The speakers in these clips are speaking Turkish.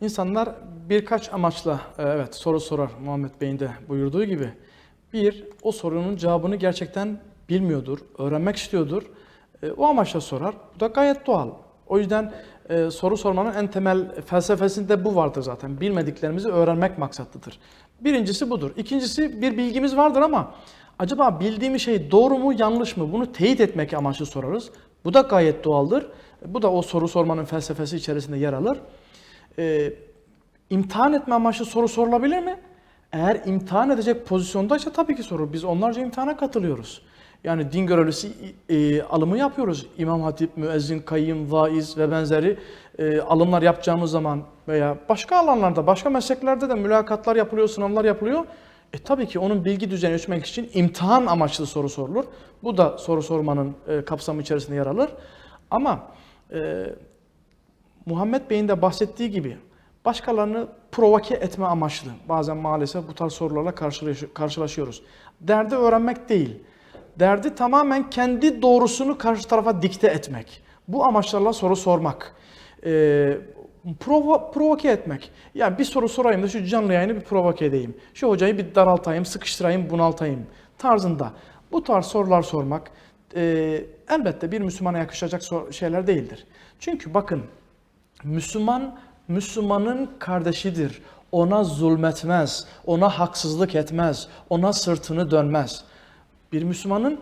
İnsanlar birkaç amaçla e, evet soru sorar Muhammed Bey'in de buyurduğu gibi. Bir, o sorunun cevabını gerçekten bilmiyordur, öğrenmek istiyordur. E, O amaçla sorar. Bu da gayet doğal. O yüzden e, soru sormanın en temel felsefesinde bu vardır zaten. Bilmediklerimizi öğrenmek maksatlıdır. Birincisi budur. İkincisi bir bilgimiz vardır ama acaba bildiğimiz şey doğru mu yanlış mı bunu teyit etmek amaçlı sorarız. Bu da gayet doğaldır. Bu da o soru sormanın felsefesi içerisinde yer alır. Ee, imtihan etme amaçlı soru sorulabilir mi? Eğer imtihan edecek pozisyondaysa tabii ki sorulur. Biz onlarca imtihana katılıyoruz. Yani din görevlisi e, alımı yapıyoruz. İmam hatip, müezzin, kayyım, vaiz ve benzeri e, alımlar yapacağımız zaman veya başka alanlarda, başka mesleklerde de mülakatlar yapılıyor, sınavlar yapılıyor. E tabii ki onun bilgi düzeyini ölçmek için imtihan amaçlı soru sorulur. Bu da soru sormanın e, kapsamı içerisinde yer alır. Ama e, Muhammed Bey'in de bahsettiği gibi başkalarını provoke etme amaçlı bazen maalesef bu tarz sorularla karşılaş- karşılaşıyoruz. Derdi öğrenmek değil. Derdi tamamen kendi doğrusunu karşı tarafa dikte etmek. Bu amaçlarla soru sormak. Ee, provo- provoke etmek. Yani bir soru sorayım da şu canlı yayını bir provoke edeyim. Şu hocayı bir daraltayım, sıkıştırayım, bunaltayım tarzında. Bu tarz sorular sormak e, elbette bir Müslümana yakışacak şeyler değildir. Çünkü bakın Müslüman, Müslümanın kardeşidir. Ona zulmetmez, ona haksızlık etmez, ona sırtını dönmez. Bir Müslümanın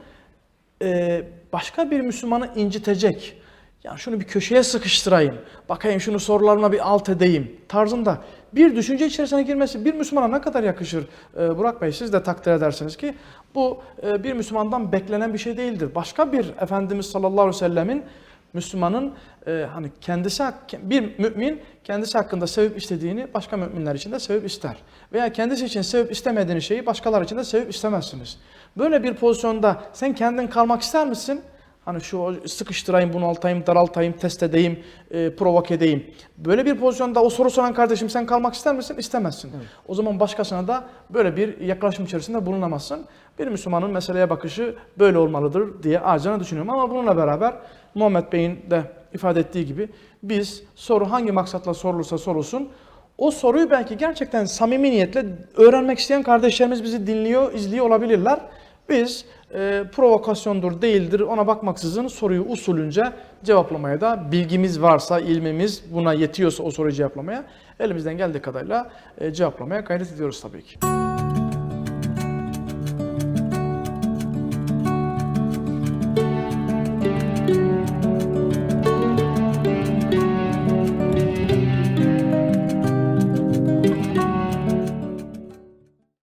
e, başka bir Müslümanı incitecek, yani şunu bir köşeye sıkıştırayım, bakayım şunu sorularına bir alt edeyim tarzında bir düşünce içerisine girmesi bir Müslümana ne kadar yakışır? E, Burak Bey siz de takdir edersiniz ki bu e, bir Müslümandan beklenen bir şey değildir. Başka bir Efendimiz sallallahu aleyhi ve sellemin Müslümanın e, hani kendisi bir mümin kendisi hakkında sevip istediğini başka müminler için de sevip ister. Veya kendisi için sevip istemediğini şeyi başkalar için de sevip istemezsiniz. Böyle bir pozisyonda sen kendin kalmak ister misin? Hani şu sıkıştırayım, bunaltayım, daraltayım, test edeyim, e, provoke edeyim. Böyle bir pozisyonda o soru soran kardeşim sen kalmak ister misin? İstemezsin. O zaman başkasına da böyle bir yaklaşım içerisinde bulunamazsın. Bir Müslümanın meseleye bakışı böyle olmalıdır diye acına düşünüyorum. Ama bununla beraber Muhammed Bey'in de ifade ettiği gibi biz soru hangi maksatla sorulursa sorulsun o soruyu belki gerçekten samimi niyetle öğrenmek isteyen kardeşlerimiz bizi dinliyor, izliyor olabilirler. Biz e, provokasyondur, değildir ona bakmaksızın soruyu usulünce cevaplamaya da bilgimiz varsa, ilmimiz buna yetiyorsa o soruyu cevaplamaya elimizden geldiği kadarıyla e, cevaplamaya gayret ediyoruz tabii ki.